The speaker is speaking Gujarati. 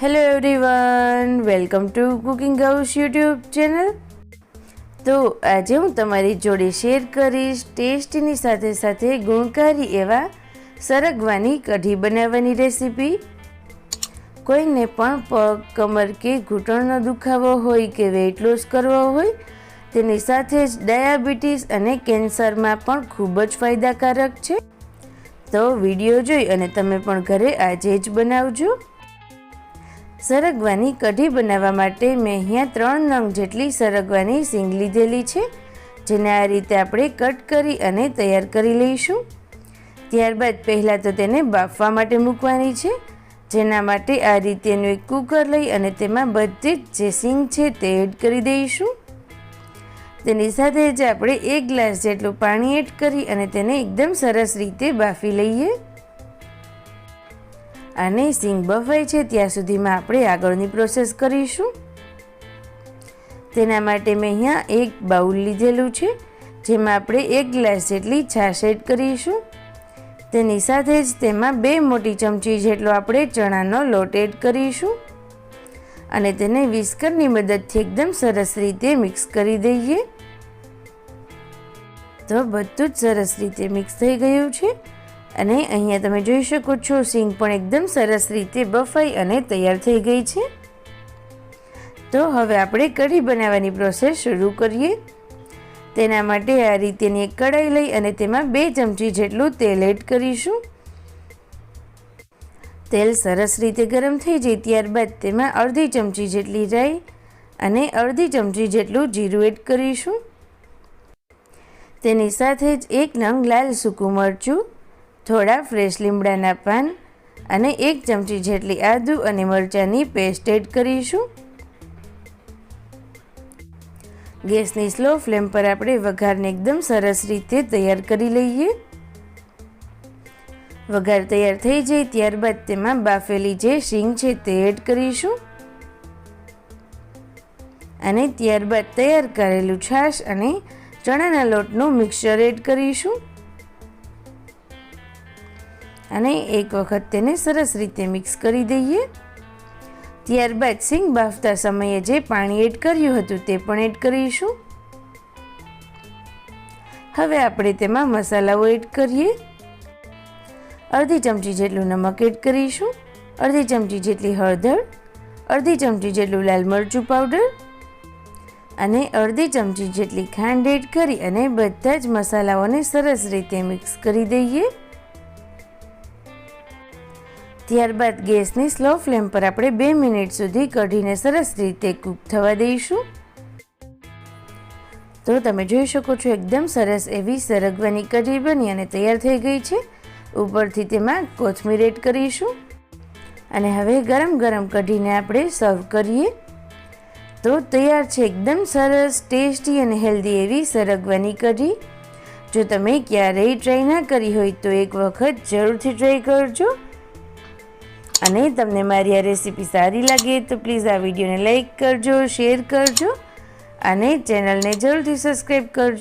Hello everyone welcome to cooking house YouTube channel તો આજે હું તમારી જોડે શેર કરીશ ટેસ્ટની સાથે સાથે ગુણકારી એવા સરગવાની કઢી બનાવવાની રેસીપી કોઈને પણ પગ, કમર કે ઘૂંટણનો દુખાવો હોય કે વેઇટ લોસ કરવો હોય, તેની સાથે જ ડાયાબિટીસ અને કેન્સરમાં પણ ખૂબ જ ફાયદાકારક છે. તો વીડિયો જોઈ અને તમે પણ ઘરે આજે જ બનાવજો. સરગવાની કઢી બનાવવા માટે મેં અહીંયા ત્રણ નંગ જેટલી સરગવાની સીંગ લીધેલી છે, જેને આ રીતે આપણે કટ કરી અને તૈયાર કરી લઈશું. ત્યારબાદ પહેલાં તો તેને બાફવા માટે મૂકવાની છે, જેના માટે આ રીતેનું એક કુકર લઈ અને તેમાં બધી જ જે સીંગ છે તે એડ કરી દઈશું. તેની સાથે જ આપણે એક ગ્લાસ જેટલું પાણી એડ કરી અને તેને એકદમ સરસ રીતે બાફી લઈએ. અને સિંગ બફાય છે, ત્યાં સુધીમાં આપણે આગળની પ્રોસેસ કરીશું. તેના માટે મેં અહીંયા એક બાઉલ લીધેલું છે, જેમાં આપણે એક ગ્લાસ જેટલી છાશ એડ કરીશું. તેની સાથે જ તેમાં બે મોટી ચમચી જેટલો આપણે ચણાનો લોટ એડ કરીશું. અને તેને વિસ્કરની મદદથી એકદમ સરસ રીતે મિક્સ કરી દઈએ. તો બધું જ સરસ રીતે મિક્સ થઈ ગયું છે. અને અહીંયા તમે જોઈ શકો છો, સિંગ પણ એકદમ સરસ રીતે બફાઈ અને તૈયાર થઈ ગઈ છે. તો હવે આપણે કઢી બનાવવાની પ્રોસેસ શરૂ કરીએ. તેના માટે આ રીતેની એક કઢાઈ લઈ અને તેમાં બે ચમચી જેટલું તેલ એડ કરીશું. તેલ સરસ રીતે ગરમ થઈ જાય ત્યારબાદ તેમાં અડધી ચમચી જેટલી રાઈ અને અડધી ચમચી જેટલું જીરું એડ કરીશું. તેની સાથે જ એક નંગ લાલ સૂકું મરચું થોડા ફ્રેશ લીમડાના પાન અને એક ચમચી જેટલી આદુ અને મરચાંની પેસ્ટ એડ કરીશું. ગેસની સ્લો ફ્લેમ પર આપણે વઘારને એકદમ સરસ રીતે તૈયાર કરી લઈએ. વઘાર તૈયાર થઈ જાય ત્યારબાદ તેમાં બાફેલી જે શીંગ છે તે એડ કરીશું. અને ત્યારબાદ તૈયાર કરેલું છાશ અને ચણાના લોટનું મિક્સર એડ કરીશું. અને એક વખત તેને સરસ રીતે મિક્સ કરી દઈએ. ત્યારબાદ સિંગ બાફતા સમયે જે પાણી એડ કર્યું હતું તે પણ એડ કરીશું. હવે આપણે તેમાં મસાલાઓ એડ કરીએ. અડધી ચમચી જેટલું નમક એડ કરીશું. અડધી ચમચી જેટલી હળદર. અડધી ચમચી જેટલું લાલ મરચું પાવડર. અને અડધી ચમચી જેટલી ખાંડ એડ કરી અને બધા જ મસાલાઓને સરસ રીતે મિક્સ કરી દઈએ. ત્યારબાદ ગેસની સ્લો ફ્લેમ પર આપણે બે મિનિટ સુધી કઢીને સરસ રીતે કૂક થવા દઈશું. તો તમે જોઈ શકો છો, એકદમ સરસ એવી સરગવાની કઢી બની અને તૈયાર થઈ ગઈ છે. ઉપરથી તેમાં કોથમીર એડ કરીશું. અને હવે ગરમ ગરમ કઢીને આપણે સર્વ કરીએ. તો તૈયાર છે, એકદમ સરસ, ટેસ્ટી અને હેલ્ધી એવી સરગવાની કઢી. જો તમે ક્યારેય ટ્રાય ના કરી હોય તો એક વખત જરૂરથી ટ્રાય કરજો. અને તમને મારી આ રેસીપી સારી લાગે તો પ્લીઝ આ વિડીયોને લાઈક કરજો, શેર કરજો અને ચેનલને જરૂરથી સબસ્ક્રાઈબ કરજો.